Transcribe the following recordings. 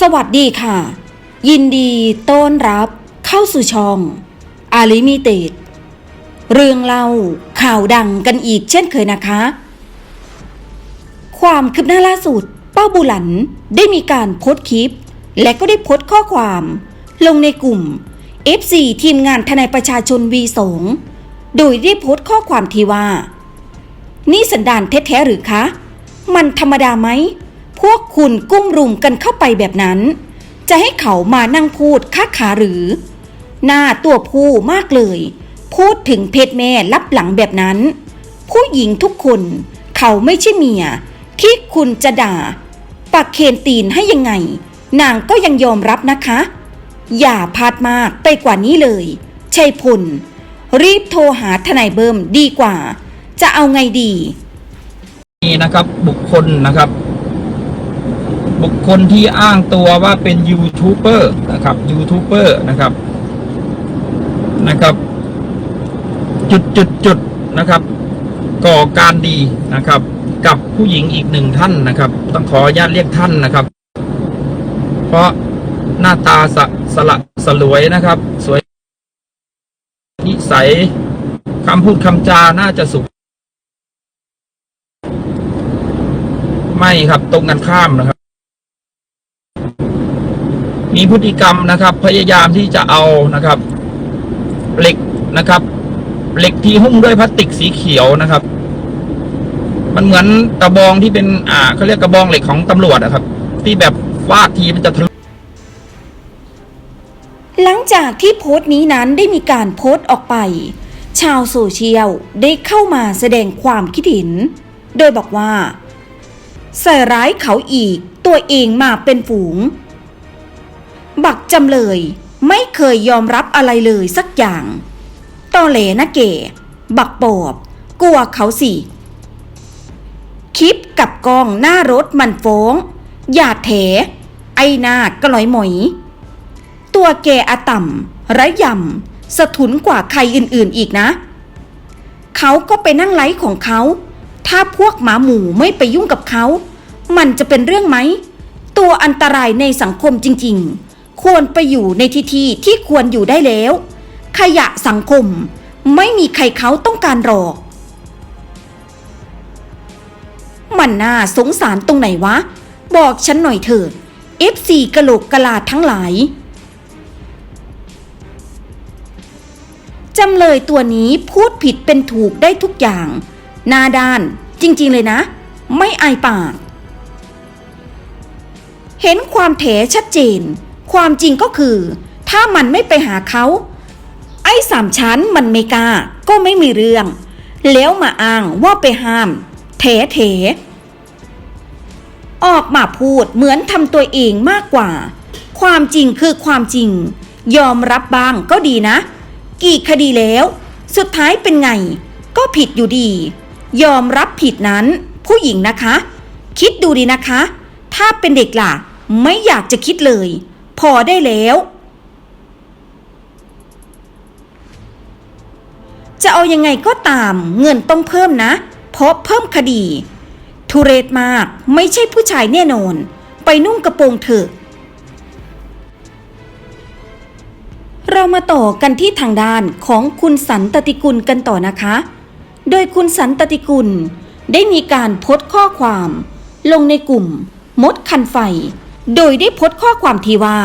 สวัสดีค่ะ ยินดีต้อนรับเข้าสู่ช่อง อาลิมิเต็ดเรื่องเล่าข่าวดังกันอีกเช่นเคยนะคะ ความคืบหน้าล่าสุด ป้าบุหลันได้มีการโพสต์คลิป และก็ได้โพสต์ข้อความ ลงในกลุ่ม FC ทีมงานทนายประชาชน V2 โดยได้โพสต์ข้อความที่ว่า นี่สันดานแท้ๆหรือคะ มันธรรมดาไหม พวกคุณกุ้มรุมกันเข้าไปแบบนั้น จะให้เขามานั่งพูดค้าขาหรือ หน้าตัวผู้มากเลย พูดถึงเพศแม่รับหลังแบบนั้น ผู้หญิงทุกคน เขาไม่ใช่เมีย ที่คุณจะด่าปักเคนตีนให้ยังไง นางก็ยังยอมรับนะคะ อย่าพาดมากไปกว่านี้เลยชัยพล รีบโทรหาทนายเบิมดีกว่า จะเอาไงดี นี่นะครับบุคคลนะครับ บุคคลที่อ้างตัวว่าเป็นยูทูบเบอร์นะครับยูทูบเบอร์นะครับนะครับ จุดจุดจุดนะครับ ก่อการดีนะครับ กับผู้หญิงอีกหนึ่งท่านนะครับ ต้องขออนุญาตเรียกท่านนะครับ เพราะหน้าตาสะสละสลวยนะครับ สวย นิสัยคำพูดคำจาน่าจะสุขไม่ครับตรงกันข้ามนะครับ มีพฤติกรรมนะครับ พยายามที่จะเอานะครับเหล็กนะครับเหล็กที่หุ้มด้วยพลาสติกสีเขียวนะครับ มันเหมือนกระบองที่เป็น อ่าเขาเรียกกระบองเหล็กของตำรวจนะครับ ที่แบบฟาดทีมันจะทะลุหลังจากที่โพสต์นี้นั้นได้มีการโพสต์ออกไป ชาวโซเชียลได้เข้ามาแสดงความคิดเห็น โดยบอกว่า ใส่ร้ายเขาอีกตัวเองมาเป็นฝูง บักจำเลยไม่เคยยอมรับอะไรเลยสักอย่าง ตอเหลนะเก๋บักปอบกลัวเขาสิ คลิปกับกองหน้ารถมันฟ้องอย่าแถ ไอหน้ากระลอยหมอย ตัวแกอาต่ำไร้ยำสะทุนกว่าใครอื่นๆอีกนะ เขาก็ไปนั่งไลฟ์ของเขา ถ้าพวกหมาหมูไม่ไปยุ่งกับเขา มันจะเป็นเรื่องไหม ตัวอันตรายในสังคมจริง ๆ ควรไปอยู่ในที่ที่ที่ควรอยู่ได้แล้ว ขยะสังคมไม่มีใครเขาต้องการหรอก มันน่าสงสารตรงไหนวะ บอกฉันหน่อยเถอะ FC กะโหลกกะลาทั้งหลายจำเลยตัวนี้พูดผิดเป็นถูกได้ทุกอย่างหน้าด้านจริงๆเลยนะ ไม่อายปาก เห็นความแถชัดเจน ความจริงก็คือ ถ้ามันไม่ไปหาเขา ไอ้สามชั้นมันไม่กล้าก็ไม่มีเรื่อง แล้วมาอ้างว่าไปห้าม เถเถออกมาพูดเหมือนทำตัวเองมากกว่า ความจริงคือความจริง ยอมรับบ้างก็ดีนะ กี่คดีแล้ว สุดท้ายเป็นไง ก็ผิดอยู่ดี ยอมรับผิดนั้น ผู้หญิงนะคะ คิดดูดีนะคะ ถ้าเป็นเด็กล่ะ ไม่อยากจะคิดเลย พอได้แล้ว จะเอายังไงก็ตามเงินต้องเพิ่มนะ เพราะเพิ่มคดี ทุเรศมากไม่ใช่ผู้ชายแน่นอน ไปนุ่งกระโปรงเถอะเรามาต่อกันที่ทางด้านของคุณสันตติกุลกันต่อนะคะ โดยคุณสันตติกุลได้มีการโพสต์ข้อความ ลงในกลุ่ม มดคันไฟ โดยได้โพสข้อความที่ว่า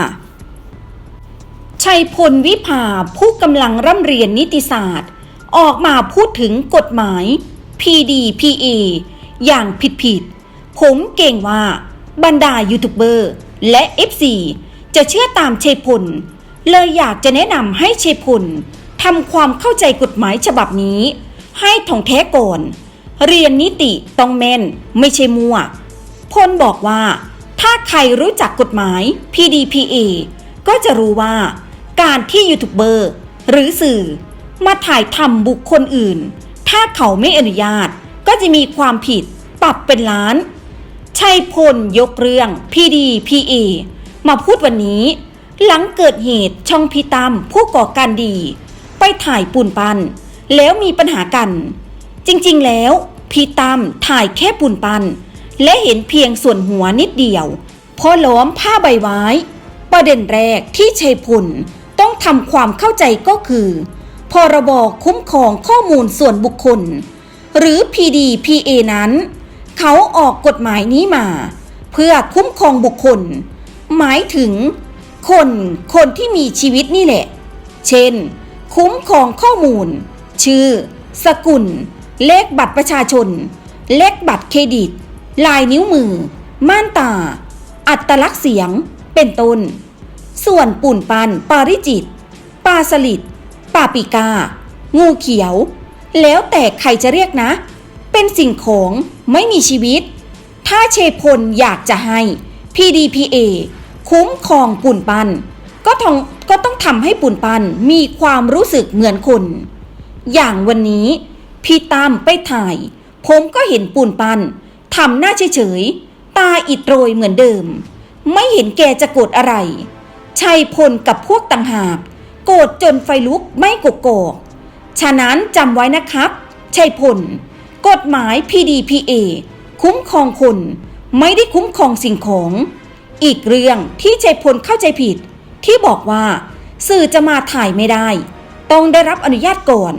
ชัยพลวิภาผู้กำลังร่ำเรียนนิติศาสตร์ ออกมาพูดถึงกฎหมาย PDPA อย่างผิดๆผมเก่งว่าบรรดายูทูบเบอร์และ FC จะเชื่อตามชัยพล เลยอยากจะแนะนำให้ชัยพลทำความเข้าใจกฎหมายฉบับนี้ ให้ท่องแท้ก่อน เรียนนิติต้องแม่นไม่ใช่มั่วพลบอกว่าาใครรู้จักกฎหมาย PDPA ก็จะรู้ว่า การที่ยูทูบเบอร์หรือสื่อ มาถ่ายทำบุคคลอื่น ถ้าเขาไม่อนุญาตก็จะมีความผิดปรับเป็นล้าน ชัยพลยกเรื่อง PDPA มาพูดวันนี้ หลังเกิดเหตุช่องพิตามผู้ก่อการดี ไปถ่ายปูนปัน แล้วมีปัญหากัน จริงๆแล้วพีตั้มถ่ายแค่ปูนปัน และเห็นเพียงส่วนหัวนิดเดียวพอล้อมผ้าใบไว้ ประเด็นแรกที่ชัยพลต้องทำความเข้าใจก็คือ พรบคุ้มครองข้อมูลส่วนบุคคล หรือ PDPA นั้น เขาออกกฎหมายนี้มา เพื่อคุ้มครองบุคคล หมายถึง คนคนที่มีชีวิตนี่แหละ เช่น คุ้มครองข้อมูล ชื่อ สกุล เลขบัตรประชาชน เลขบัตรเครดิต ลายนิ้วมือ ม่านตา อัตลักษณ์เสียง เป็นต้น ส่วนปุ่นปัน ปาริจิต ปลาสลิดปาปิกา งูเขียว แล้วแต่ใครจะเรียกนะ เป็นสิ่งของไม่มีชีวิต ถ้าเชพลอยากจะให้ PDPA คุ้มครองปุ่นปัน ก็ต้องก็ต้องทำให้ปุ่นปันมีความรู้สึกเหมือนคน อย่างวันนี้ พี่ตามไปถ่าย ผมก็เห็นปุ่นปัน ทำหน้าเฉยๆ ตาอิดโรยเหมือนเดิม ไม่เห็นแกจะโกรธอะไร ชัยพลกับพวกต่างหาก โกรธจนไฟลุกไม่กกโกกฉะนั้นจำไว้นะครับ ชัยพล กฎหมาย PDPA คุ้มครองคน ไม่ได้คุ้มครองสิ่งของ อีกเรื่องที่ชัยพลเข้าใจผิด ที่บอกว่าสื่อจะมาถ่ายไม่ได้ ต้องได้รับอนุญาตก่อน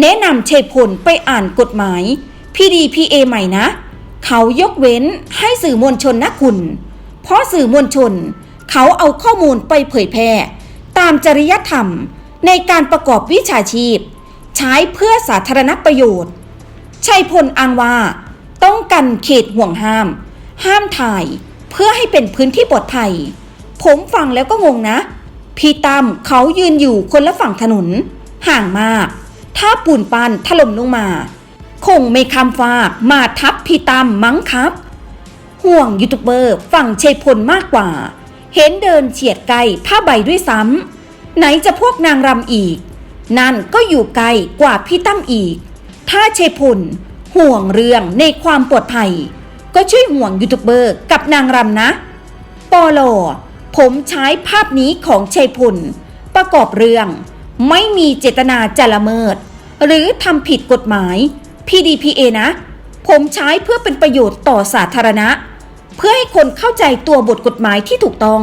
แนะนำชัยพลไปอ่านกฎหมาย PDPA ใหม่นะ เขายกเว้นให้สื่อมวลชนนะคุณ เพราะสื่อมวลชน เขาเอาข้อมูลไปเผยแพร่ ตามจริยธรรมในการประกอบวิชาชีพ ใช้เพื่อสาธารณประโยชน์ ชัยพลอ้างว่า ต้องกันเขตห่วงห้าม ห้ามถ่ายเพื่อให้เป็นพื้นที่ปลอดภัย ผมฟังแล้วก็งงนะ พี่ตั้มเขายืนอยู่คนละฝั่งถนน ห่างมาก ถ้าปูนปานถล่มลงมา คงไม่คำฟากมาทับพี่ตั้มมั้งครับ ห่วงยูทูบเบอร์ฝั่งชัยพลมากกว่า เห็นเดินเฉียดไกลผ้าใบด้วยซ้ำไหนจะพวกนางรำอีก นั่นก็อยู่ไกลกว่าพี่ตั้มอีก ถ้าชัยพลห่วงเรื่องในความปลอดภัย ก็ช่วยห่วงยูทูบเบอร์กับนางรำนะปอลอผมใช้ภาพนี้ของชัยพลประกอบเรื่อง ไม่มีเจตนาจะละเมิด หรือทำผิดกฎหมาย PDPA นะ ผมใช้เพื่อเป็นประโยชน์ต่อสาธารณะ เพื่อให้คนเข้าใจตัวบทกฎหมายที่ถูกต้อง